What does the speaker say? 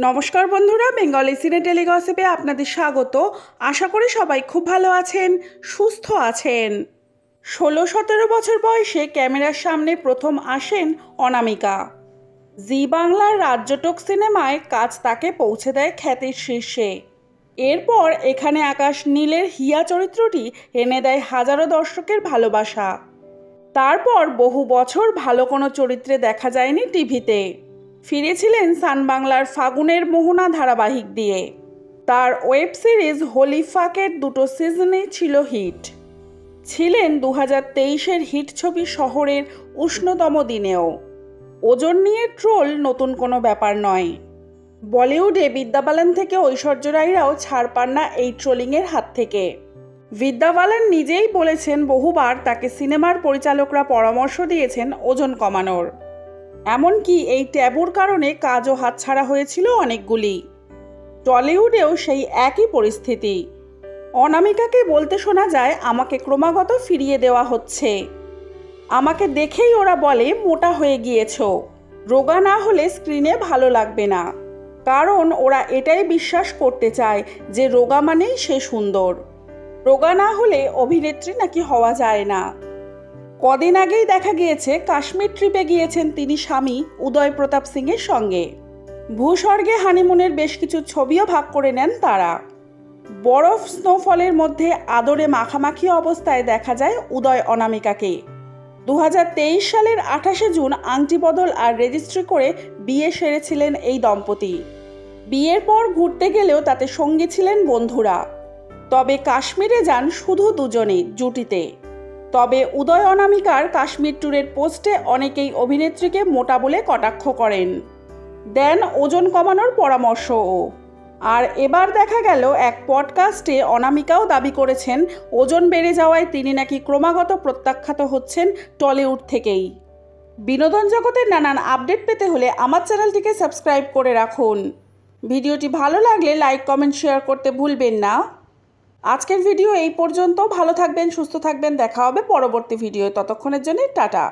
নমস্কার বন্ধুরা, বেঙ্গলি সিনে টেলিগসিপে আপনাদের স্বাগত। আশা করি সবাই খুব ভালো আছেন, সুস্থ আছেন। ষোলো সতেরো বছর বয়সে ক্যামেরার সামনে প্রথম আসেন অনামিকা। জি বাংলার রাজ্যটক সিনেমায় কাজ তাকে পৌঁছে দেয় খ্যাতির শীর্ষে। এরপর এখানে আকাশ নীলের হিয়া চরিত্রটি এনে দেয় হাজারো দর্শকের ভালোবাসা। তারপর বহু বছর ভালো কোনো চরিত্রে দেখা যায়নি টিভিতে। ফিরেছিলেন সান বাংলার ফাগুনের মোহনা ধারাবাহিক দিয়ে। তার ওয়েব সিরিজ হোলি ফাকের দুটো সিজনেই ছিল হিট। ছিলেন দু হাজার তেইশের হিট ছবি শহরের উষ্ণতম দিনেও। ওজন নিয়ে ট্রোল নতুন কোনো ব্যাপার নয়। বলিউডে বিদ্যা বালান থেকে ঐশ্বর্য রায়রাও ছাড় পান না এই ট্রোলিংয়ের হাত থেকে। বিদ্যা বালান নিজেই বলেছেন বহুবার তাকে সিনেমার পরিচালকরা পরামর্শ দিয়েছেন ওজন কমানোর। এমনকি এই ট্যাবুর কারণে কাজও হাতছাড়া হয়েছিল অনেকগুলি। টলিউডেও সেই একই পরিস্থিতি। অনামিকাকে বলতে শোনা যায়, আমাকে ক্রমাগত ফিরিয়ে দেওয়া হচ্ছে। আমাকে দেখেই ওরা বলে, মোটা হয়ে গিয়েছ। রোগা না হলে স্ক্রিনে ভালো লাগবে না। কারণ ওরা এটাই বিশ্বাস করতে চায় যে রোগা মানেই সে সুন্দর। রোগা না হলে অভিনেত্রী নাকি হওয়া যায় না। কদিন আগেই দেখা গিয়েছে, কাশ্মীর ট্রিপে গিয়েছেন তিনি স্বামী উদয় প্রতাপ সিংয়ের সঙ্গে। ভূস্বর্গে হানিমুনের বেশ কিছু ছবিও ভাগ করে নেন তারা। বরফ, স্নোফলের মধ্যে আদরে মাখামাখি অবস্থায় দেখা যায় উদয় অনামিকাকে। দু হাজার তেইশ সালের আঠাশে জুন আংটি বদল আর রেজিস্ট্রি করে বিয়ে সেরেছিলেন এই দম্পতি। বিয়ের পর ঘুরতে গেলেও তাতে সঙ্গী ছিলেন বন্ধুরা। তবে কাশ্মীরে যান শুধু দুজনে জুটিতে। তবে উদয় অনামিকার কাশ্মীর ট্যুরের পোস্টে অনেকেই অভিনেত্রীকে মোটা বলে কটাক্ষ করেন। দেন ওজন কমানোর পরামর্শও। আর এবার দেখা গেল, এক পডকাস্টে অনামিকাও দাবি করেছেন, ওজন বেড়ে যাওয়ায় তিনি নাকি ক্রমাগত প্রত্যাখ্যাত হচ্ছেন টলিউড থেকেই। বিনোদন জগতের নানান আপডেট পেতে হলে আমার চ্যানেলটিকে সাবস্ক্রাইব করে রাখুন। ভিডিওটি ভালো লাগলে লাইক, কমেন্ট, শেয়ার করতে ভুলবেন না। আজকের ভিডিও এই পর্যন্ত। ভালো থাকবেন, সুস্থ থাকবেন। দেখা হবে পরবর্তী ভিডিও ততক্ষণের জন্য টাটা।